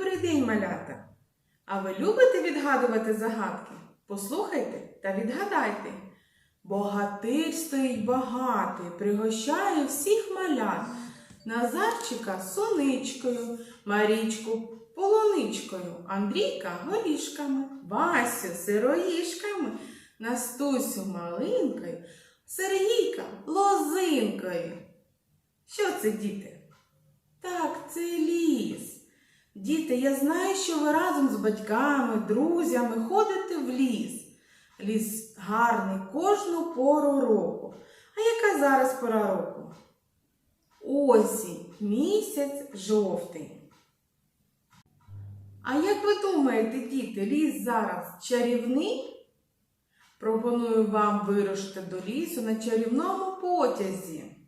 Добрий день, малята! А ви любите відгадувати загадки? Послухайте та відгадайте. Богатир стоїть багатий, пригощає всіх малят. Назарчика соничкою, Марічку полуничкою, Андрійка горішками, Васю сироїшками, Настусю малинкою, Сергійка лозинкою. Що це, діти? Так, це. Діти, я знаю, що ви разом з батьками, друзями ходите в ліс. Ліс гарний кожну пору року. А яка зараз пора року? Осінь, місяць жовтий. А як ви думаєте, діти, ліс зараз чарівний? Пропоную вам вирушити до лісу на чарівному потязі.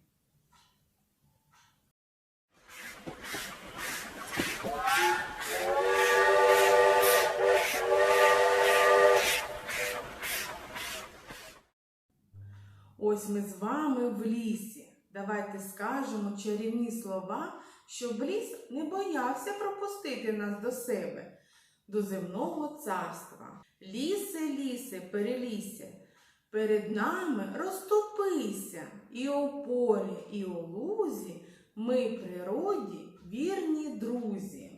Ось ми з вами в лісі. Давайте скажемо чарівні слова, щоб ліс не боявся пропустити нас до себе, до земного царства. Лісе, лісе, перелісся, перед нами розступися, і у полі, і у лузі ми природі вірні друзі.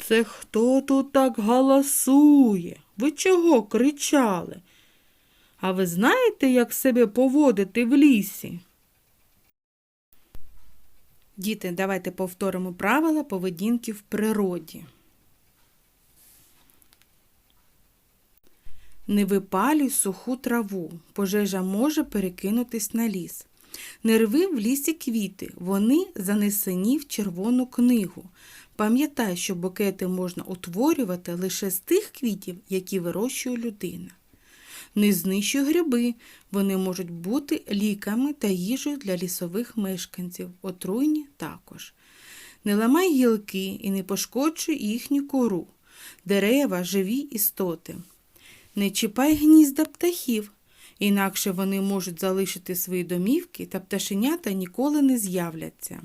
Це хто тут так галасує? Ви чого кричали? А ви знаєте, як себе поводити в лісі? Діти, давайте повторимо правила поведінки в природі. Не випалюй суху траву, пожежа може перекинутись на ліс. Не рви в лісі квіти, вони занесені в червону книгу. Пам'ятай, що букети можна утворювати лише з тих квітів, які вирощує людина. Не знищуй гриби, вони можуть бути ліками та їжею для лісових мешканців, отруйні також. Не ламай гілки і не пошкоджуй їхню кору. Дерева живі істоти. Не чіпай гнізда птахів, інакше вони можуть залишити свої домівки та пташенята ніколи не з'являться.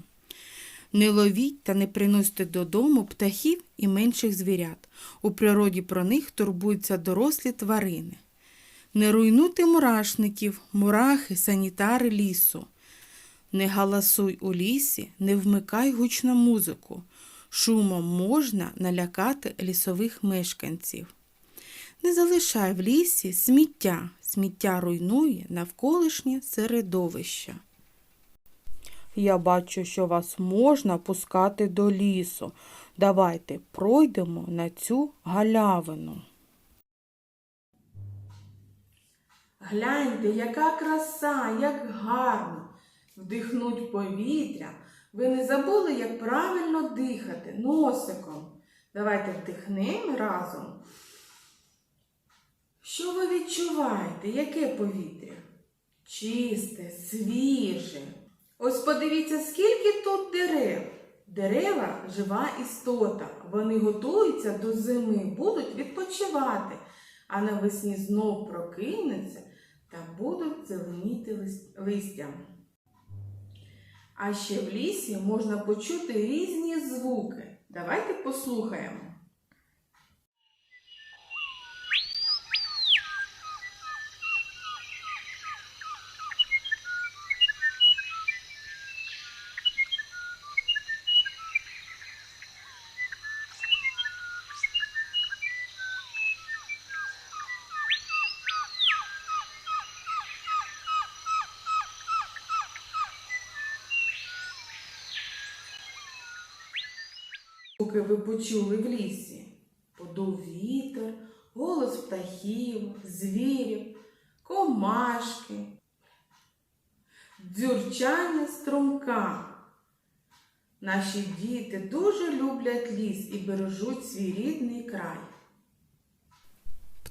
Не ловіть та не приносьте додому птахів і менших звірят. У природі про них турбуються дорослі тварини. Не руйнуйте мурашників, мурахи, санітари лісу. Не галасуй у лісі, не вмикай гучну музику. Шумом можна налякати лісових мешканців. Не залишай в лісі сміття. Сміття руйнує навколишнє середовище. Я бачу, що вас можна пускати до лісу. Давайте пройдемо на цю галявину. Гляньте, яка краса, як гарно. Вдихнуть повітря. Ви не забули, як правильно дихати носиком. Давайте вдихнемо разом. Що ви відчуваєте? Яке повітря? Чисте, свіже. Ось подивіться, скільки тут дерев. Дерева жива істота. Вони готуються до зими, будуть відпочивати, а навесні знов прокинуться та будуть зеленіти листя. А ще в лісі можна почути різні звуки. Давайте послухаємо. Звуки ви почули в лісі. Подув вітер, голос птахів, звірів, комашки, дзюрчання струмка. Наші діти дуже люблять ліс і бережуть свій рідний край.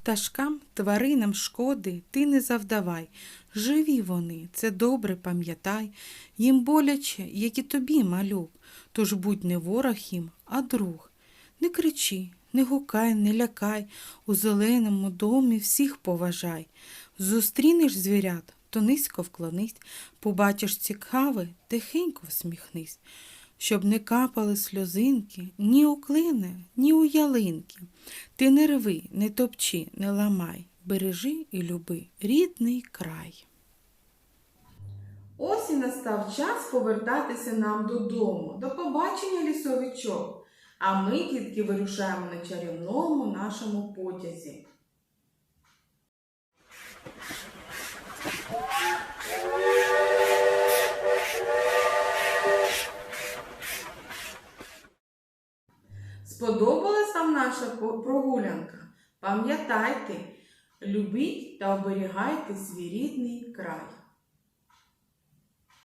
Пташкам, тваринам шкоди ти не завдавай. Живі вони, це добре пам'ятай. Їм боляче, як і тобі, малюк. Тож будь не ворог їм, а друг. Не кричи, не гукай, не лякай. У зеленому домі всіх поважай. Зустрінеш звірят, то низько вклонись, побачиш цікаве, тихенько всміхнись. Щоб не капали сльозинки ні у клини, ні у ялинки. Ти не рви, не топчи, не ламай, бережи і люби рідний край. Ось і настав час повертатися нам додому. До побачення, лісовичок. А ми, дітки, вирушаємо на чарівному нашому потязі. Сподобалась вам наша прогулянка? Пам'ятайте, любіть та оберігайте свій рідний край.